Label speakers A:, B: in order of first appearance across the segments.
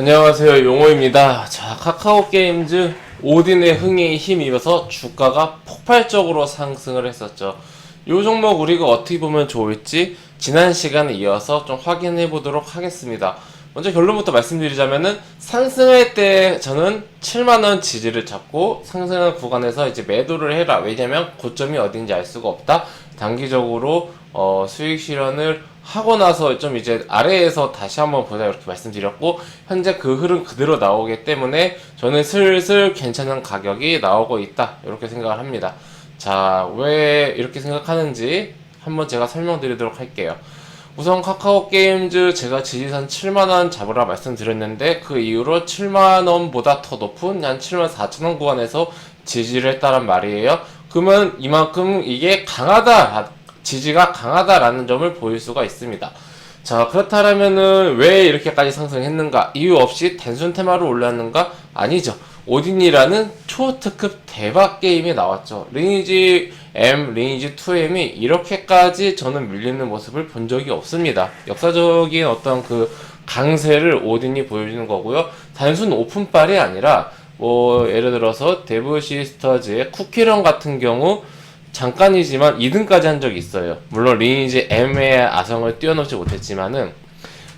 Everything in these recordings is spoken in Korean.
A: 안녕하세요 용호입니다. 자 카카오 게임즈 오딘의 흥에 힘입어서 주가가 폭발적으로 상승을 했었죠. 이 종목 우리가 어떻게 보면 좋을지 지난 시간에 이어서 좀 확인해 보도록 하겠습니다. 먼저 결론부터 말씀드리자면은 상승할 때 저는 7만원 지지를 잡고 상승하는 구간에서 이제 매도를 해라. 왜냐면 고점이 어딘지 알 수가 없다. 단기적으로 어, 수익 실현을 하고 나서 좀 이제 아래에서 다시 한번 보자 이렇게 말씀드렸고 현재 그 흐름 그대로 나오기 때문에 저는 슬슬 괜찮은 가격이 나오고 있다 이렇게 생각을 합니다. 자 왜 이렇게 생각하는지 한번 제가 설명드리도록 할게요. 우선 카카오 게임즈 제가 지지선 7만원 잡으라 말씀드렸는데 그 이후로 7만원보다 더 높은 한 7만 4천원 구간에서 지지를 했다란 말이에요. 그러면 이만큼 이게 강하다 지지가 강하다라는 점을 보일 수가 있습니다. 자 그렇다면은 왜 이렇게까지 상승했는가? 이유 없이 단순 테마로 올랐는가? 아니죠. 오딘이라는 초특급 대박 게임이 나왔죠. 리니지 M 리니지 2M이 이렇게까지 저는 밀리는 모습을 본 적이 없습니다. 역사적인 어떤 그 강세를 오딘이 보여주는 거고요. 단순 오픈빨이 아니라 뭐 예를 들어서 데브 시스터즈의 쿠키런 같은 경우 잠깐이지만 2등까지 한 적이 있어요. 물론 리니지 M의 아성을 뛰어넘지 못했지만은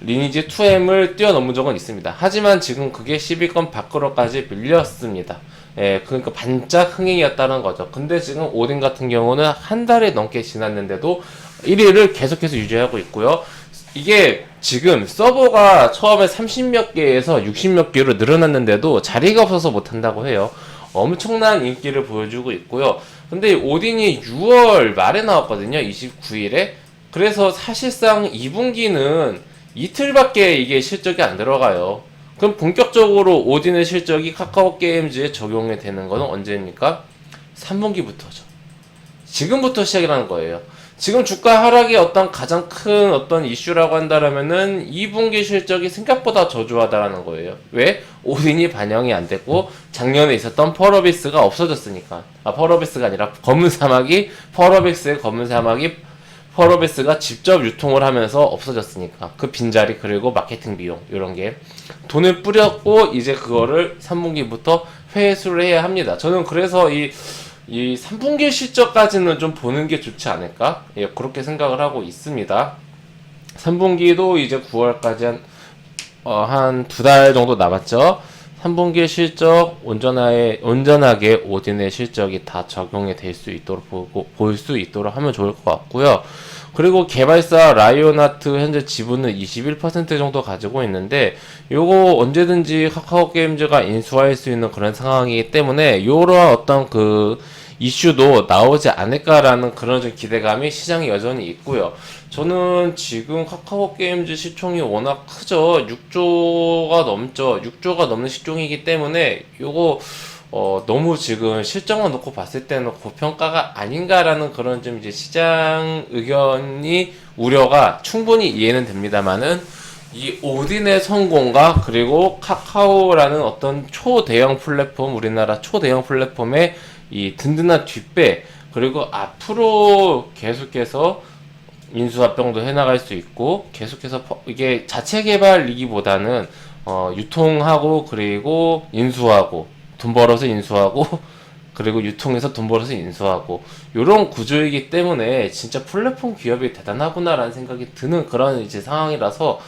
A: 리니지 2M을 뛰어넘은 적은 있습니다. 하지만 지금 그게 10위권 밖으로까지 밀렸습니다. 예, 그러니까 반짝 흥행이었다는 거죠. 근데 지금 오딘 같은 경우는 한 달이 넘게 지났는데도 1위를 계속해서 유지하고 있고요. 이게 지금 서버가 처음에 30몇 개에서 60몇 개로 늘어났는데도 자리가 없어서 못한다고 해요. 엄청난 인기를 보여주고 있고요. 근데 오딘이 6월 말에 나왔거든요. 29일에. 그래서 사실상 2분기는 이틀밖에 이게 실적이 안 들어가요. 그럼 본격적으로 오딘의 실적이 카카오 게임즈에 적용이 되는 거는 언제입니까? 3분기부터죠. 지금부터 시작이라는 거예요. 지금 주가 하락이 어떤 가장 큰 어떤 이슈라고 한다라면은 2분기 실적이 생각보다 저조하다라는 거예요. 왜? 오딘이 반영이 안 됐고 작년에 있었던 펄어비스가 없어졌으니까. 아 펄어비스가 아니라 검은 사막이 펄어비스의 검은 사막이 펄어비스가 직접 유통을 하면서 없어졌으니까 그 빈자리 그리고 마케팅 비용 이런 게 돈을 뿌렸고 이제 그거를 3분기부터 회수를 해야 합니다. 저는 그래서 이 이 3분기 실적까지는 좀 보는 게 좋지 않을까? 예, 그렇게 생각을 하고 있습니다. 3분기도 이제 9월까지 한, 어, 한 두 달 정도 남았죠. 3분기 실적 온전하게, 온전하게 오딘의 실적이 다 적용이 될 수 있도록 보고, 보일 수 있도록 하면 좋을 것 같고요. 그리고 개발사 라이오나트 현재 지분은 21% 정도 가지고 있는데 요거 언제든지 카카오 게임즈가 인수할 수 있는 그런 상황이기 때문에 요런 어떤 그 이슈도 나오지 않을까라는 그런 좀 기대감이 시장에 여전히 있고요. 저는 지금 카카오 게임즈 시총이 워낙 크죠. 6조가 넘죠. 6조가 넘는 시총이기 때문에 요거 어, 너무 지금 실적만 놓고 봤을 때는 고평가가 아닌가라는 그런 좀 이제 시장 의견이 우려가 충분히 이해는 됩니다만은 이 오딘의 성공과 그리고 카카오라는 어떤 초대형 플랫폼 우리나라 초대형 플랫폼의 이 든든한 뒷배 그리고 앞으로 계속해서 인수합병도 해나갈 수 있고 계속해서 퍼- 이게 자체 개발이기보다는 어, 유통하고 그리고 인수하고 돈 벌어서 인수하고 그리고 유통해서 돈 벌어서 인수하고 이런 구조이기 때문에 진짜 플랫폼 기업이 대단하구나라는 생각이 드는 그런 이제 상황이라서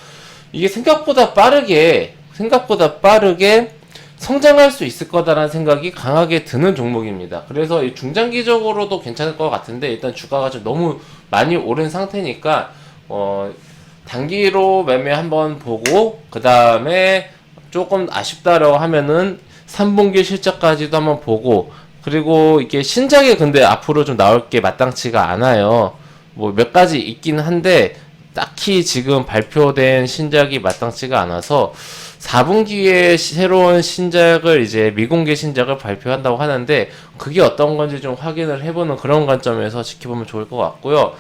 A: 이게 생각보다 빠르게 생각보다 빠르게 성장할 수 있을 거다라는 생각이 강하게 드는 종목입니다. 그래서 이 중장기적으로도 괜찮을 것 같은데 일단 주가가 좀 너무 많이 오른 상태니까 어 단기로 매매 한번 보고 그 다음에 조금 아쉽다라고 하면은 3분기 실적까지도 한번 보고 그리고 이게 신작이 근데 앞으로 좀 나올 게 마땅치가 않아요. 뭐 몇 가지 있긴 한데 딱히 지금 발표된 신작이 마땅치가 않아서 4분기에 새로운 신작을 이제 미공개 신작을 발표한다고 하는데 그게 어떤 건지 좀 확인을 해보는 그런 관점에서 지켜보면 좋을 것 같고요.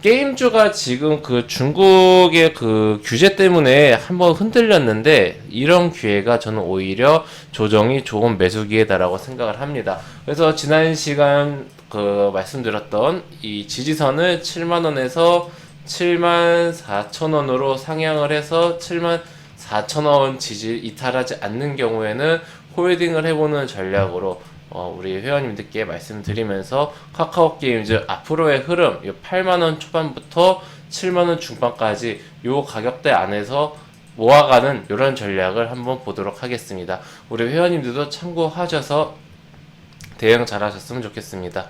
A: 게임주가 지금 그 중국의 그 규제 때문에 한번 흔들렸는데 이런 기회가 저는 오히려 조정이 좋은 매수 기회다라고 생각을 합니다. 그래서 지난 시간 그 말씀드렸던 이 지지선을 7만 원에서 7만 4천 원으로 상향을 해서 7만 4,000원 지지 이탈하지 않는 경우에는 홀딩을 해보는 전략으로 어, 우리 회원님들께 말씀드리면서 카카오 게임즈 앞으로의 흐름, 이 8만 원 초반부터 7만 원 중반까지 요 가격대 안에서 모아가는 이런 전략을 한번 보도록 하겠습니다. 우리 회원님들도 참고하셔서 대응 잘 하셨으면 좋겠습니다.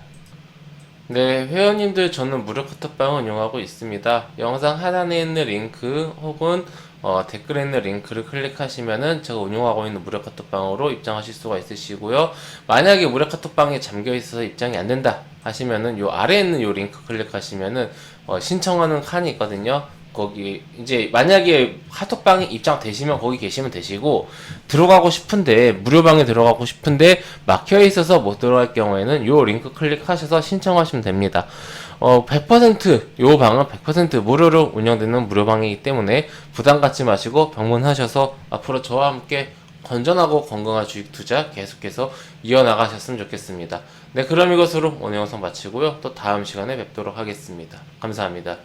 A: 네, 회원님들 저는 무료 카톡방 운영하고 있습니다. 영상 하단에 있는 링크 혹은 어, 댓글에 있는 링크를 클릭하시면은 제가 운영하고 있는 무료 카톡방으로 입장하실 수가 있으시고요. 만약에 무료 카톡방에 잠겨 있어서 입장이 안 된다 하시면은 요 아래에 있는 요 링크 클릭하시면은 어, 신청하는 칸이 있거든요. 거기 이제 만약에 카톡방에 입장되시면 거기 계시면 되시고 들어가고 싶은데 무료방에 들어가고 싶은데 막혀 있어서 못 들어갈 경우에는 요 링크 클릭하셔서 신청하시면 됩니다. 어, 100%요 방은 100% 무료로 운영되는 무료방이기 때문에 부담 갖지 마시고 방문하셔서 앞으로 저와 함께 건전하고 건강한 주식 투자 계속해서 이어나가셨으면 좋겠습니다. 네, 그럼 이것으로 오늘 영상 마치고요. 또 다음 시간에 뵙도록 하겠습니다. 감사합니다.